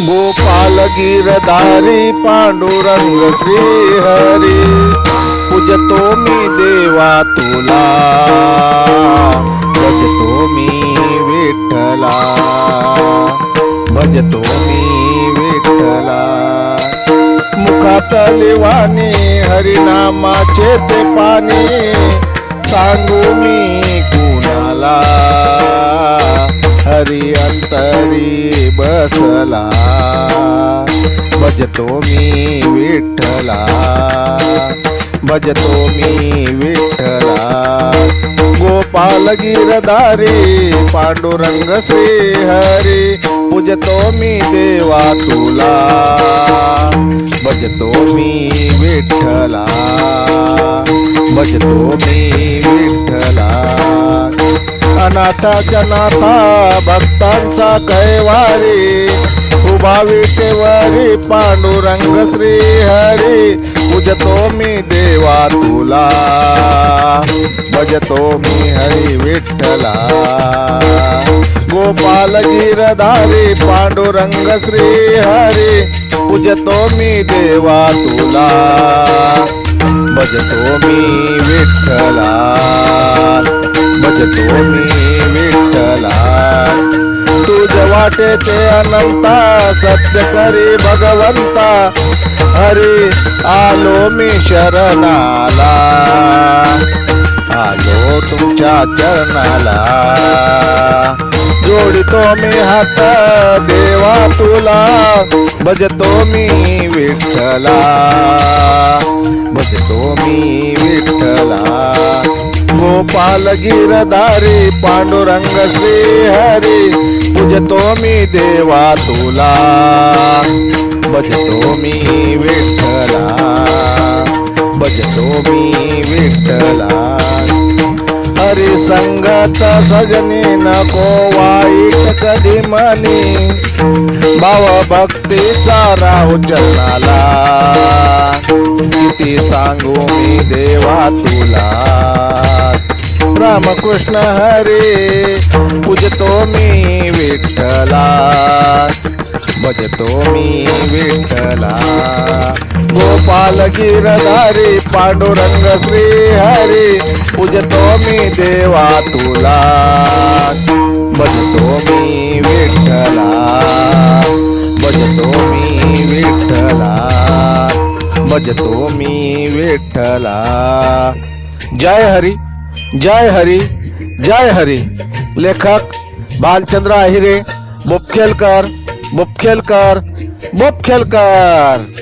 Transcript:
गोपाल गिरधारी पांडुरंग श्री हरी पूजतो मी देवा तुला. भजतो मी विठ्ठला. भजतो मी विठ्ठला. मुखात लिवाणी हरिनामाचे ते पाणी सांगू मी कुणाला. हरी अंतरी बसला. भजतो मी विठ्ठला. भजतो मी विठ्ठला. गोपाल गिरधारी पांडुरंग श्री हरी पूजतो मी देवा तुला. भजतो मी विठ्ठला. भजतो मी विठ्ठला. अनाथा जनाथा भक्तांचा कैवारी उभावी केवारी पांडुरंग श्री हरी पूजतो मी देवा तुला. भजतो मी हरी विठ्ठला. गोपाल गिरधारी पांडुरंग श्री हरी पूजतो मी देवा तुला. भजतो मी विठ्ठला. भजतो मी वाटे ते अनंता सत्य करी भगवंता. हरी आलो मी शरणाला. आलो तुमच्या चरणाला. जोडितो मी हात देवा तुला. भजतो मी विठ्ठला. भजतो मी विठ्ठला. गोपाल गिरधारी पांडुरंग श्री हरी पूजतो मी देवा तुला. बजतो मी विठ्ठला. बजतो मी विठ्ठला. हरी संगत सजनी नको वाईट कधी मनी भाव भक्तीचा राहू चरणाला किती सांगू मी देवा तुला. रामकृष्ण हरे पूजतो मी विठ्ठला भजतो मी विठ्ठला. गोपाल गिरधारी पांडुरंग श्री हरी पूजतो मी देवा तुला. भजतो मी विठ्ठला भजतो मी विठ्ठला भजतो मी विठ्ठला. जय हरी. जय हरी जय हरी. लेखक भालचंद्र आहिरे मुपखेलकर मुपखेलकर मुपखेलकर.